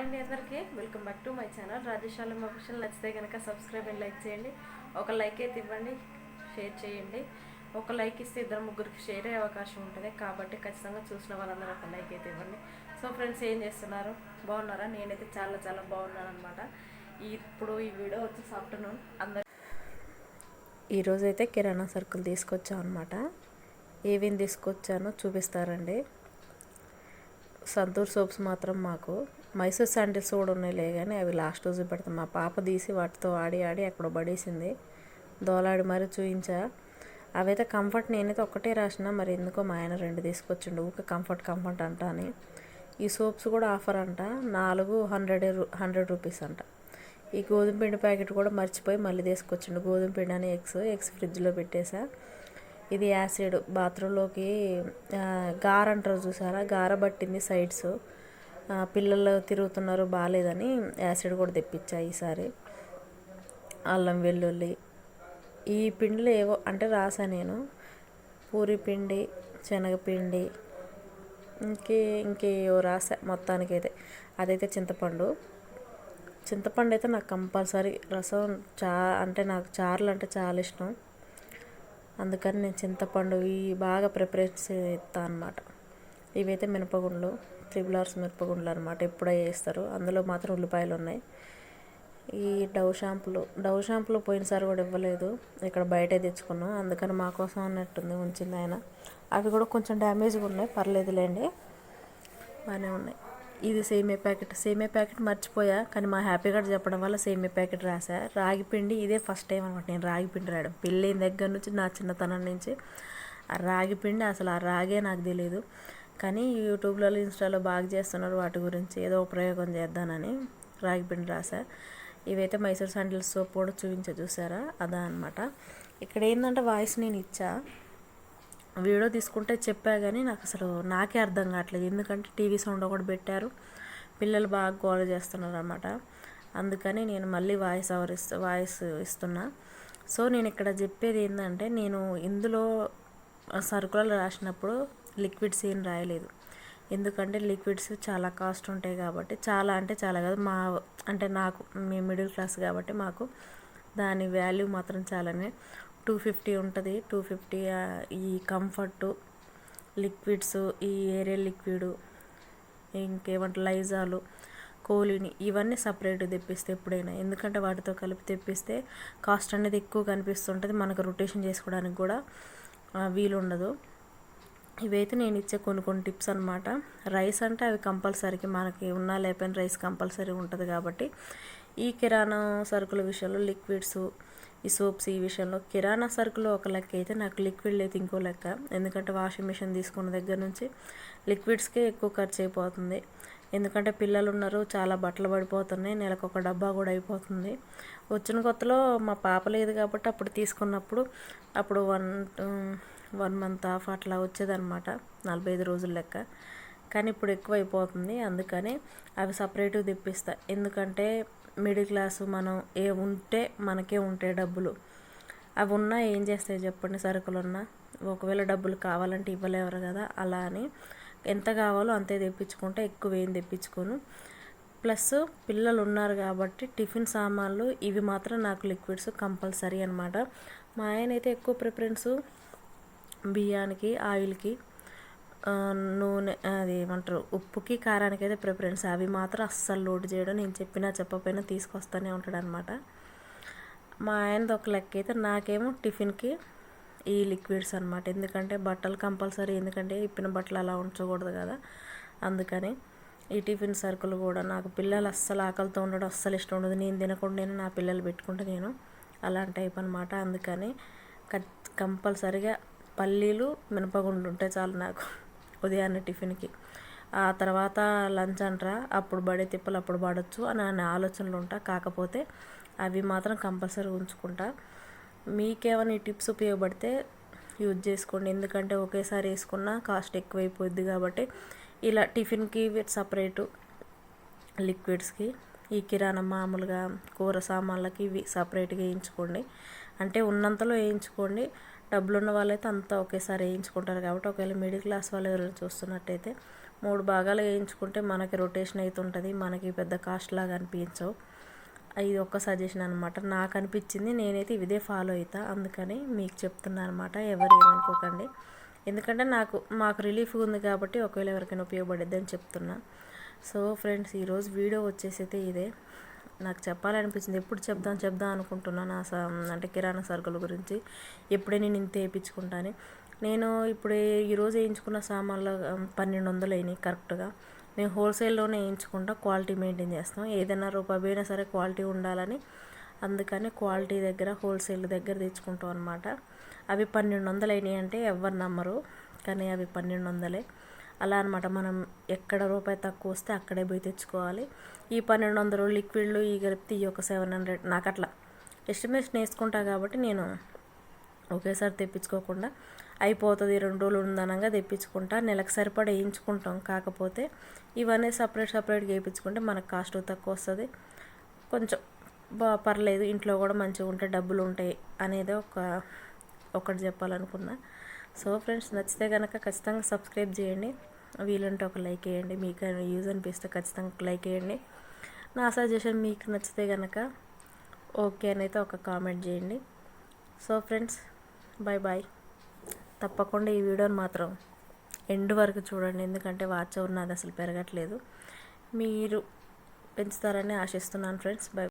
అండి అందరికీ. Welcome back to my channel. రాజేశాల official నచ్చితే కనుక సబ్స్క్రైబ్ అండ్ లైక్ చేయండి. ఒక లైక్ అయితే ఇవ్వండి షేర్ చేయండి. ఒక లైక్ ఇస్తే ఇద్దరు ముగ్గురికి షేర్ అయ్యే అవకాశం ఉంటుంది. కాబట్టి ఖచ్చితంగా చూసిన వాళ్ళందరూ ఒక లైక్ అయితే ఇవ్వండి. సో ఫ్రెండ్స్ ఏం చేస్తున్నారు? బాగున్నారా? నేనైతే చాలా చాలా బాగున్నాను అనమాట ఇప్పుడు ఈ వీడియో వచ్చేసి ఆఫ్టర్నూన్ అందరు ఈరోజైతే కిరాణా సరుకులు తీసుకొచ్చాం అనమాట ఏమేమి తీసుకొచ్చానో చూపిస్తారండి. సంతూర్ సోప్స్ మాత్రం మాకు. మైసూర్ శాండిల్స్ కూడా ఉన్నాయిలే కానీ అవి లాస్ట్ రోజు పెడతాం. మా పాప తీసి వాటితో ఆడి ఆడి అక్కడ పడేసింది. దోలాడి మరి చూయించా. అవైతే కంఫర్ట్ నేనైతే ఒక్కటే రాసిన మరి ఎందుకో మా ఆయన రెండు తీసుకొచ్చిండు. ఊక కంఫర్ట్ కంఫర్ట్ అంట అని. ఈ సోప్స్ కూడా ఆఫర్ అంట. నాలుగు హండ్రెడ్ హండ్రెడ్ రూపీస్ అంట. ఈ గోధుమ పిండి ప్యాకెట్ కూడా మర్చిపోయి మళ్ళీ తీసుకొచ్చిండు. గోధుమ పిండి అని ఎగ్స్ ఎగ్స్ ఫ్రిడ్జ్లో పెట్టేసా. ఇది యాసిడ్. బాత్రూంలోకి గార అంటారు చూసారా? గార పట్టింది సైడ్స్. పిల్లలు తిరుగుతున్నారు బాగాలేదని యాసిడ్ కూడా తెప్పించా ఈసారి. అల్లం వెల్లుల్లి. ఈ పిండిలో ఏవో అంటే రాసా నేను. పూరి పిండి శనగపిండి ఇంకే ఇంకేవో రాసా మొత్తానికి అయితే అదైతే చింతపండు. చింతపండు అయితే నాకు కంపల్సరీ రసం చా అంటే నాకు చారులు అంటే చాలా ఇష్టం. అందుకని నేను చింతపండు ఇవి బాగా ప్రిపరేషన్ ఇస్తాను అనమాట ఇవైతే మినపగుండ్లు త్రిబుల్ ఆర్స్ మినపగుండ్లు అనమాట ఎప్పుడో వేస్తారు. అందులో మాత్రం ఉల్లిపాయలు ఉన్నాయి. ఈ డవ్ షాంపులు డవ్ షాంపులు పోయినసారి కూడా ఇవ్వలేదు. ఇక్కడ బయటే తెచ్చుకున్నాం. అందుకని మా కోసం అన్నట్టుంది ఉంచింది ఆయన. అవి కూడా కొంచెం డ్యామేజ్గా ఉన్నాయి. పర్లేదులేండి. బాగానే ఉన్నాయి. ఇది సేమే ప్యాకెట్. సేమే ప్యాకెట్ మర్చిపోయా కానీ మా హ్యాపీ కార్డ్ చెప్పడం వల్ల సేమే ప్యాకెట్ రాసా రాగి పిండి ఇదే ఫస్ట్ టైం అనమాట నేను రాగి పిండి రాయడం. పెళ్ళైన దగ్గర నుంచి నా చిన్నతనం నుంచి ఆ రాగి పిండి అసలు ఆ రాగే నాకు తెలియదు కానీ యూట్యూబ్లలో ఇన్స్టాలో బాగా చేస్తున్నారు వాటి గురించి. ఏదో ప్రయోగం చేద్దానని రాగి పిండి రాసా ఇవైతే మైసూర్ శాండిల్ సోప్ కూడా చూపించా చూసారా? అదా అనమాట ఇక్కడ ఏంటంటే వాయిస్ నేను ఇచ్చా. వీడియో తీసుకుంటే చెప్పా కానీ నాకు అసలు నాకే అర్థం కావట్లేదు. ఎందుకంటే టీవీ సౌండ్ ఒకటి పెట్టారు. పిల్లలు బాగా గోల చేస్తున్నారు అనమాట అందుకని నేను మళ్ళీ వాయిస్ ఓవర్ ఇస్తూ వాయిస్ ఇస్తున్నా. సో నేను ఇక్కడ చెప్పేది ఏంటంటే నేను ఇందులో సరుకులలో రాసినప్పుడు లిక్విడ్స్ ఏం రాయలేదు. ఎందుకంటే లిక్విడ్స్ చాలా కాస్ట్ ఉంటాయి కాబట్టి చాలా అంటే చాలా కాదు. మా అంటే నాకు మేము మిడిల్ క్లాస్ కాబట్టి మాకు దాని వాల్యూ మాత్రం చాలానే. టూ ఫిఫ్టీ ఉంటుంది. టూ ఫిఫ్టీ ఈ కంఫర్ట్ లిక్విడ్స్ ఈ ఏరియల్ లిక్విడ్ ఇంకేమంటే లైజాలు కోలిని ఇవన్నీ సపరేట్ తెప్పిస్తే ఎప్పుడైనా. ఎందుకంటే వాటితో కలిపి తెప్పిస్తే కాస్ట్ అనేది ఎక్కువ కనిపిస్తుంటుంది. మనకు రొటేషన్ చేసుకోవడానికి కూడా వీలు ఉండదు ఇవైతే నేను ఇచ్చే కొన్ని కొన్ని టిప్స్ అనమాట రైస్ అంటే అవి కంపల్సరీకి మనకి ఉన్నా లేకపోయినా రైస్ కంపల్సరీ ఉంటుంది కాబట్టి ఈ కిరాణా సరుకుల విషయంలో లిక్విడ్స్ ఈ సోప్స్ ఈ విషయంలో కిరాణా సరుకులు ఒక లెక్క అయితే నాకు లిక్విడ్ అయితే ఇంకో లెక్క. ఎందుకంటే వాషింగ్ మిషన్ తీసుకున్న దగ్గర నుంచి లిక్విడ్స్కే ఎక్కువ ఖర్చు అయిపోతుంది. ఎందుకంటే పిల్లలు ఉన్నారు చాలా బట్టలు పడిపోతున్నాయి నెలకు ఒక డబ్బా కూడా అయిపోతుంది. వచ్చిన కొత్తలో మా పాప లేదు కాబట్టి అప్పుడు తీసుకున్నప్పుడు అప్పుడు వన్ వన్ మంత్ ఆఫ్ అట్లా వచ్చేదన్నమాట నలభై ఐదు రోజుల లెక్క. కానీ ఇప్పుడు ఎక్కువ అయిపోతుంది అందుకని అవి సపరేట్గా తెప్పిస్తా. ఎందుకంటే మిడిల్ క్లాస్ మనం ఏ ఉంటే మనకే ఉంటాయి డబ్బులు. అవి ఉన్నా ఏం చేస్తాయి చెప్పండి సరుకులు ఉన్నా ఒకవేళ డబ్బులు కావాలంటే ఇవ్వలేవరు కదా అలా అని ఎంత కావాలో అంతే తెప్పించుకుంటే ఎక్కువ ఏం తెప్పించుకోను. ప్లస్ పిల్లలు ఉన్నారు కాబట్టి టిఫిన్ సామాన్లు ఇవి మాత్రం నాకు లిక్విడ్స్ కంపల్సరీ అనమాట మా ఆయన అయితే ఎక్కువ ప్రిఫరెన్స్ బియ్యానికి ఆయిల్కి నూనె అది ఏమంటారు ఉప్పుకి కారానికి అయితే ప్రిఫరెన్స్. అవి మాత్రం అస్సలు లోడ్ చేయడం నేను చెప్పినా చెప్పకపోయినా తీసుకొస్తూనే ఉంటాడనమాట మా ఆయనది ఒక లెక్క అయితే నాకేమో టిఫిన్కి ఈ లిక్విడ్స్ అనమాట ఎందుకంటే బట్టలు కంపల్సరీ ఎందుకంటే ఇప్పిన బట్టలు అలా ఉంచకూడదు కదా. అందుకని ఈ టిఫిన్ సరుకులు కూడా నాకు పిల్లలు అస్సలు ఆకలితో ఉండడం అస్సలు ఇష్టం ఉండదు. నేను తినకుండా నా పిల్లలు పెట్టుకుంటే నేను అలాంటి టైప్ అనమాట అందుకని ఖచ్- కంపల్సరిగా పల్లీలు మినపగుండ్లు ఉంటే చాలు నాకు ఉదయాన్నే టిఫిన్కి. ఆ తర్వాత లంచ్ అంటారా అప్పుడు పడే తిప్పలు అప్పుడు పడవచ్చు అని అనే ఆలోచనలు ఉంటా. కాకపోతే అవి మాత్రం కంపల్సరీ ఉంచుకుంటా. మీకేమైనా ఈ టిప్స్ ఉపయోగపడితే యూజ్ చేసుకోండి. ఎందుకంటే ఒకేసారి వేసుకున్నా కాస్ట్ ఎక్కువైపోద్ది కాబట్టి ఇలా టిఫిన్కి సపరేటు లిక్విడ్స్కి ఈ కిరాణా మామూలుగా కూర సామాన్లకి ఇవి సపరేట్గా వేయించుకోండి. అంటే ఉన్నంతలో వేయించుకోండి. డబ్బులు ఉన్న వాళ్ళైతే అంతా ఒకేసారి వేయించుకుంటారు కాబట్టి ఒకవేళ మిడిల్ క్లాస్ వాళ్ళు ఎవరైనా చూస్తున్నట్టయితే మూడు భాగాలు వేయించుకుంటే మనకి రొటేషన్ అవుతుంటుంది. మనకి పెద్ద కాస్ట్ లాగా అనిపించవు. ఇది ఒక్క సజెషన్ అనమాట నాకు అనిపించింది నేనైతే ఇదే ఫాలో అవుతా అందుకని మీకు చెప్తున్నాను అనమాట ఎవరు ఏమనుకోకండి. ఎందుకంటే నాకు మాకు రిలీఫ్ ఉంది కాబట్టి ఒకవేళ ఎవరికైనా ఉపయోగపడిద్ది అని చెప్తున్నా. సో ఫ్రెండ్స్ ఈరోజు వీడియో వచ్చేసి అయితే ఇదే. నాకు చెప్పాలనిపించింది ఎప్పుడు చెప్దాం చెప్దాం అనుకుంటున్నాను ఆ స- అంటే కిరాణా సరుకుల గురించి. ఎప్పుడే నేను ఇంత వేయించుకుంటాను. నేను ఇప్పుడు ఈరోజు వేయించుకున్న సామాన్లు పన్నెండు వందలు అయినాయి కరెక్ట్గా మేము హోల్సేల్లోనే వేయించుకుంటాం క్వాలిటీ మెయింటైన్ చేస్తాం ఏదైనా రూపాయి పోయినా సరే క్వాలిటీ ఉండాలని అందుకని క్వాలిటీ దగ్గర హోల్సేల్ దగ్గర తెచ్చుకుంటాం అనమాట అవి పన్నెండు వందలు అయినాయి అంటే ఎవరు నమ్మరు కానీ అవి పన్నెండు వందలే అలా అనమాట మనం ఎక్కడ రూపాయి తక్కువ వస్తే అక్కడే పోయి తెచ్చుకోవాలి. ఈ పన్నెండు వందలు లిక్విడ్లు ఈ కలిపితే ఈ ఒక సెవెన్ హండ్రెడ్ నాకు అట్లా ఎస్టిమేషన్ వేసుకుంటా కాబట్టి నేను ఒకేసారి తెప్పించుకోకుండా అయిపోతుంది రెండు రోజులు ఉందనగా తెప్పించుకుంటా. నెలకు సరిపడా వేయించుకుంటాం. కాకపోతే ఇవన్నీ సపరేట్ సపరేట్గా వేయించుకుంటే మనకు కాస్ట్ తక్కువ వస్తుంది. కొంచెం బా పర్లేదు ఇంట్లో కూడా మంచిగా ఉంటే డబ్బులు ఉంటాయి అనేది ఒక ఒకటి చెప్పాలనుకున్నా. సో ఫ్రెండ్స్ నచ్చితే కనుక ఖచ్చితంగా సబ్స్క్రైబ్ చేయండి. వీలుంటే ఒక లైక్ వేయండి. మీకు యూజ్ అనిపిస్తే ఖచ్చితంగా ఒక లైక్ వేయండి. నా సజెషన్ మీకు నచ్చితే కనుక ఓకే అని అయితే ఒక కామెంట్ చేయండి. సో ఫ్రెండ్స్ బాయ్ బాయ్ తప్పకుండా ఈ వీడియోని మాత్రం ఎండ్ వరకు చూడండి. ఎందుకంటే వాచ్ అవర్ నాది అసలు పెరగట్లేదు. మీరు పెంచుతారని ఆశిస్తున్నాను ఫ్రెండ్స్. బై